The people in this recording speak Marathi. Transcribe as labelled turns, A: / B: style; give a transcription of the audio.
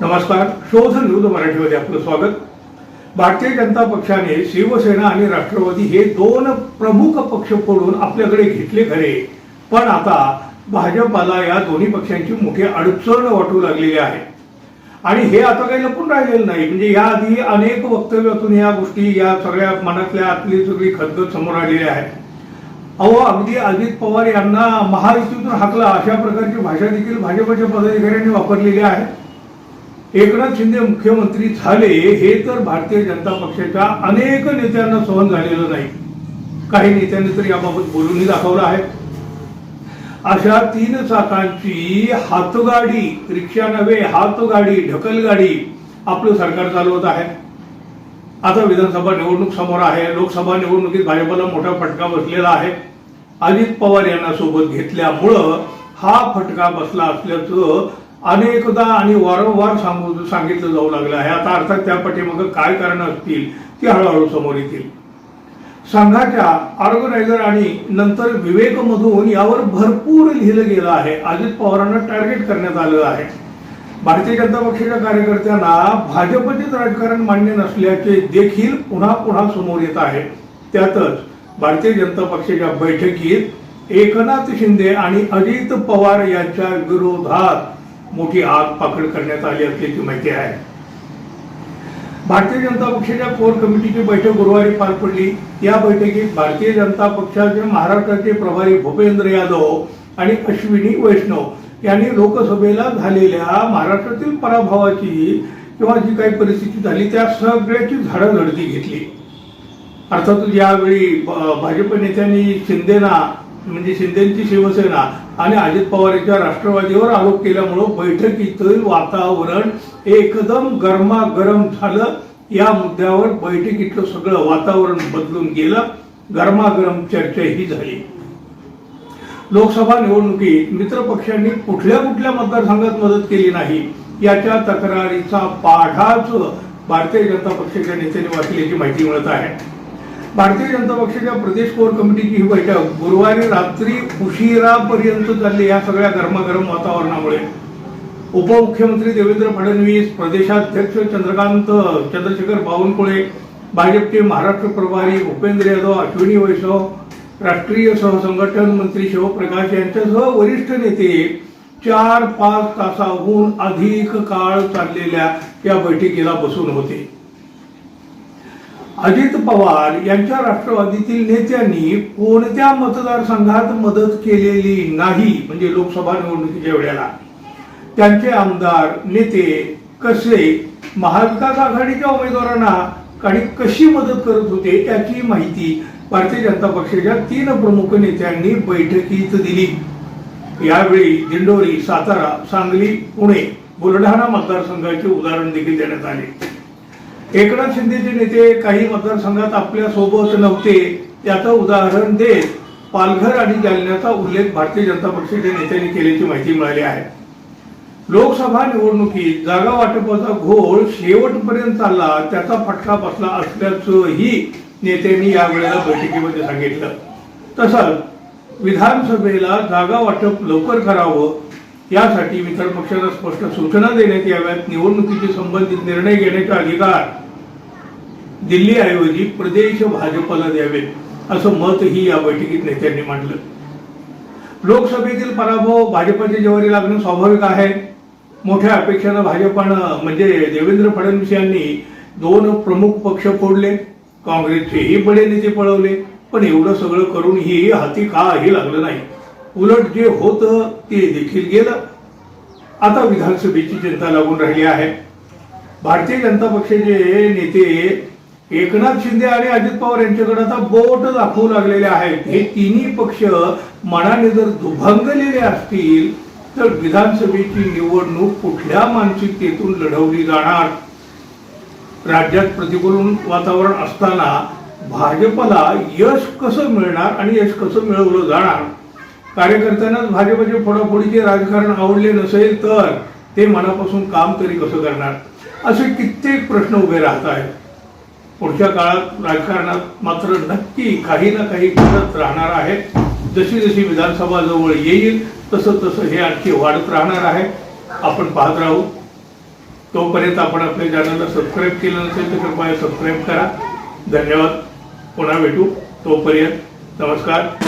A: नमस्कार. शोध न्यूज मराठीमध्ये आपलं स्वागत. भारतीय जनता पक्षाने शिवसेना आणि राष्ट्रवादी हे दोन प्रमुख पक्ष फोडून आपल्याकडे घेतले खरे. पण आता भाजपाला या दोन्ही पक्षांची मोठी अडचण वाटू लागलेली आहे. आणि हे आता काही लपून राहिलेलं नाही. म्हणजे याआधी अनेक वक्तव्यातून या गोष्टी या सगळ्या मनातल्या आतली सगळी खदगत समोर आलेली आहे. अहो अगदी अजित पवार यांना महायुतीतून हाकला. अशा प्रकारची भाषा देखील भाजपच्या पदाधिकाऱ्यांनी वापरलेली आहे. एकनाथ शिंदे मुख्यमंत्री झाले हे तर भारतीय जनता पक्षाच्या अनेक नेत्यांना सहन झालेलं नाही. काही नेत्यांनी तर याबाबत बोलूनही दाखवलं आहे. अशा तीन चाकांची हातगाडी रिक्षा नव्हे हातगाडी ढकलगाडी आपलं सरकार चालवत आहे. आता विधानसभा निवडणूक समोर आहे. लोकसभा निवडणुकीत भाजपला मोठा फटका बसलेला आहे. अजित पवार यांना सोबत घेतल्यामुळं हा फटका बसला असल्याचं अनेकदा आणि वारंवार सांगू सांगितलं जाऊ लागलं आहे. आता अर्थात त्या पाठीमागं काय कारण असतील ती हळूहळू समोर येतील. संघाच्या ऑर्गनायझर आणि नंतर विवेकमधून यावर भरपूर लिहिलं गेलं आहे. अजित पवारांना टार्गेट करण्यात आलं आहे. भारतीय जनता पक्षाच्या कार्यकर्त्यांना भाजपचेच राजकारण मान्य नसल्याचे देखील पुन्हा पुन्हा समोर येत आहे. त्यातच भारतीय जनता पक्षाच्या बैठकीत एकनाथ शिंदे आणि अजित पवार यांच्या विरोधात मोठी आग पाकड करण्यात आली असल्याची माहिती आहे. भारतीय जनता पक्षाच्या कोर कमिटीची बैठक गुरुवारी पार पडली. या बैठकीत भारतीय जनता पक्षाचे महाराष्ट्राचे प्रभारी भूपेंद्र यादव आणि अश्विनी वैष्णव यांनी लोकसभेला झालेल्या महाराष्ट्रातील पराभवाची किंवा जी काही परिस्थिती झाली त्या सगळ्याची झाडाझडती घेतली. अर्थातच यावेळी भाजप नेत्यांनी शिंदेना म्हणजे शिंदेची शिवसेना आणि अजित पवार यांच्या राष्ट्रवादीवर आरोप केल्यामुळं बैठकीतील वातावरण एकदम गरमागरम झालं. या मुद्द्यावर बैठकीतलं सगळं वातावरण बदलून गेलं. गरमागरम चर्चा ही झाली. लोकसभा निवडणुकीत मित्र पक्षांनी कुठल्या कुठल्या मतदारसंघात मदत केली नाही याच्या तक्रारीचा पाढाच भारतीय जनता पक्षाच्या नेत्याने वाचल्याची माहिती मिळत आहे. भारतीय जनता पक्षाच्या प्रदेश कोर कमिटीची ही बैठक गुरुवारी रात्री उशिरापर्यंत चालली. या सगळ्या गरमागरम वातावरणामुळे. उपमुख्यमंत्री देवेंद्र फडणवीस प्रदेशाध्यक्ष चंद्रकांत चंद्रशेखर बावनकुळे भाजपचे महाराष्ट्र प्रभारी भूपेंद्र यादव अश्विनी वैष्णव राष्ट्रीय सहसंघटन मंत्री शिवप्रकाश यांच्यासह वरिष्ठ नेते चार पाच तासाहून अधिक काळ चाललेल्या या बैठकीला बसून होते. अजित पवार यांच्या राष्ट्रवादीतील नेत्यांनी कोणत्या मतदारसंघात मदत केलेली नाही म्हणजे लोकसभा निवडणुकीच्या वेळेला? त्यांचे आमदार नेते कसे? महाविकास आघाडीच्या उमेदवारांना आणि कशी मदत करत होते त्याची माहिती भारतीय जनता पक्षाच्या तीन प्रमुख नेत्यांनी बैठकीत दिली. यावेळी दिंडोरी सातारा सांगली पुणे बुलढाणा मतदारसंघाचे उदाहरण देखील देण्यात आले. एकनाथ शिंदेचे नेते काही मतदारसंघात आपल्यासोबत नव्हते. त्याचं उदाहरण देत पालघर आणि जालन्याचा उल्लेख भारतीय जनता पक्षाच्या नेत्यांनी केल्याची माहिती मिळाली आहे. लोकसभा निवडणुकीत जागा वाटपाचा घोळ शेवटपर्यंत चालला त्याचा फटका बसला असल्याचंही नेत्यांनी यावेळेला बैठकीमध्ये सांगितलं. तसंच विधानसभेला जागा वाटप लवकर करावं यासाठी मित्र पक्षाला स्पष्ट सूचना देण्यात याव्यात. निवडणुकीशी संबंधित निर्णय घेण्याचा अधिकार दिल्लीऐवजी प्रदेश भाजपला द्यावेत असं मतही या बैठकीत नेत्यांनी मांडलं. लोकसभेतील पराभव भाजपच्या जेवारी लागणं स्वाभाविक आहे. मोठ्या अपेक्षेनं भाजपानं म्हणजे देवेंद्र फडणवीस यांनी दोन प्रमुख पक्ष फोडले. काँग्रेसचेही बडे नेते पळवले पण एवढं सगळं करूनही हाती काही लागलं नाही. उलट जे होतं ते देखील गेलं. आता विधानसभेची चिंता लागून राहिली आहे. भारतीय जनता पक्षाचे नेते एकनाथ शिंदे आणि अजित पवार यांच्याकडे आता बोट दाखवू लागलेले आहेत. हे तिन्ही पक्ष मनाने जर दुभंगलेले असतील तर विधानसभेची निवडणूक कुठल्या मानसिकतेतून लढवली जाणार? राज्यात प्रतिकूल वातावरण असताना भाजपला यश कसं मिळणार आणि यश कसं मिळवलं जाणार? कार्यकर्त्यांनाच भाजपचे फोडाफोडीचे राजकारण आवडले नसेल तर ते मनापासून काम तरी कसं करणार? असे कित्येक प्रश्न उभे राहत आहेत. पुढच्या काळात राजकारणात मात्र नक्की काही ना काही घडत राहणार आहे. जशी जशी विधानसभा जवळ येईल तसं तसं हे आणखी वाढत राहणार आहे. आपण पाहत राहू. तोपर्यंत आपण आपल्या चॅनलला सबस्क्राईब केलं नसेल तर कृपया सबस्क्राईब करा. धन्यवाद. पुन्हा भेटू. तोपर्यंत नमस्कार.